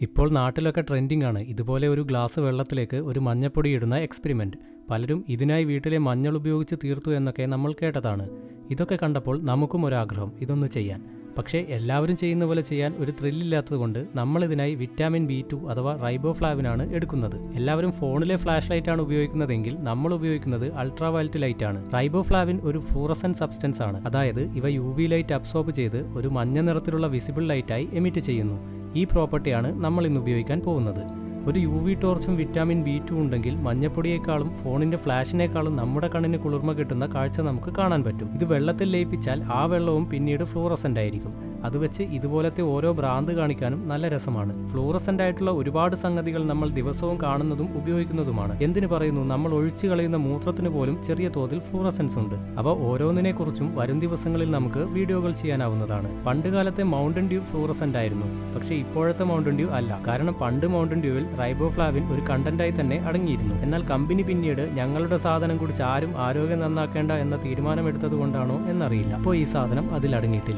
ഇപ്പോൾ നാട്ടിലൊക്കെ ട്രെൻഡിംഗ് ആണ് ഇതുപോലെ ഒരു ഗ്ലാസ് വെള്ളത്തിലേക്ക് ഒരു മഞ്ഞപ്പൊടി ഇടുന്ന എക്സ്പെരിമെന്റ് പലരും ഇതിനായി വീട്ടിലെ മഞ്ഞൾ ഉപയോഗിച്ച് തീർത്തു എന്നൊക്കെ നമ്മൾ കേട്ടതാണ്. ഇതൊക്കെ കണ്ടപ്പോൾ നമുക്കും ഒരാഗ്രഹം ഇതൊന്ന് ചെയ്യാൻ. പക്ഷേ എല്ലാവരും ചെയ്യുന്ന പോലെ ചെയ്യാൻ ഒരു ത്രില്ലില്ലാത്തതുകൊണ്ട് നമ്മൾ ഇതിനായി വിറ്റാമിൻ ബി ടു അഥവാ റൈബോഫ്ലാവിനാണ് എടുക്കുന്നത്. എല്ലാവരും ഫോണിലെ ഫ്ലാഷ് ലൈറ്റാണ് ഉപയോഗിക്കുന്നതെങ്കിൽ നമ്മൾ ഉപയോഗിക്കുന്നത് അൾട്രാ വയലറ്റ് ലൈറ്റ് ആണ്. റൈബോഫ്ലാവിൻ ഒരു ഫ്ലൂറസൻ സബ്സ്റ്റൻസ് ആണ്. അതായത് ഇവ യു വി ലൈറ്റ് അബ്സോർബ് ചെയ്ത് ഒരു മഞ്ഞ നിറത്തിലുള്ള വിസിബിൾ ലൈറ്റായി എമിറ്റ് ചെയ്യുന്നു. ഈ പ്രോപ്പർട്ടിയാണ് നമ്മൾ ഇന്ന് ഉപയോഗിക്കാൻ പോകുന്നത്. ഒരു യു വി ടോർച്ചും വിറ്റാമിൻ ബി ടു ഉണ്ടെങ്കിൽ മഞ്ഞപ്പൊടിയേക്കാളും ഫോണിന്റെ ഫ്ലാഷിനേക്കാളും നമ്മുടെ കണ്ണിന് കുളിർമ കിട്ടുന്ന കാഴ്ച നമുക്ക് കാണാൻ പറ്റും. ഇത് വെള്ളത്തിൽ ലയിപ്പിച്ചാൽ ആ വെള്ളവും പിന്നീട് ഫ്ലൂറസന്റ് ആയിരിക്കും. അത് വെച്ച് ഇതുപോലത്തെ ഓരോ ഭ്രാന്ത് കാണിക്കാനും നല്ല രസമാണ്. ഫ്ലൂറസെന്റ് ആയിട്ടുള്ള ഒരുപാട് സംഗതികൾ നമ്മൾ ദിവസവും കാണുന്നതും ഉപയോഗിക്കുന്നതുമാണ്. എന്തിനു പറയുന്നു? നമ്മൾ ഒഴിച്ചു കളയുന്ന മൂത്രത്തിന് പോലും ചെറിയ തോതിൽ ഫ്ലൂറസൻസ് ഉണ്ട്. അവ ഓരോന്നിനെക്കുറിച്ചും വരും ദിവസങ്ങളിൽ നമുക്ക് വീഡിയോകൾ ചെയ്യാനാവുന്നതാണ്. പണ്ടുകാലത്തെ മൗണ്ടൻ ഡ്യൂ ഫ്ലൂറസെന്റ് ആയിരുന്നു. പക്ഷേ ഇപ്പോഴത്തെ മൗണ്ടൻ ഡ്യൂ അല്ല. കാരണം പണ്ട് മൗണ്ടൻ ഡ്യൂവിൽ റൈബോഫ്ലാവിൻ ഒരു കണ്ടന്റായി തന്നെ അടങ്ങിയിരുന്നു. എന്നാൽ കമ്പനി പിന്നീട് ഞങ്ങളുടെ സാധനം കുടിച്ച് ആരും ആരോഗ്യം നന്നാക്കേണ്ട എന്ന തീരുമാനമെടുത്തത് കൊണ്ടാണോ എന്നറിയില്ല. അപ്പോൾ ഈ സാധനം അതിൽ അടങ്ങിയിട്ടില്ല.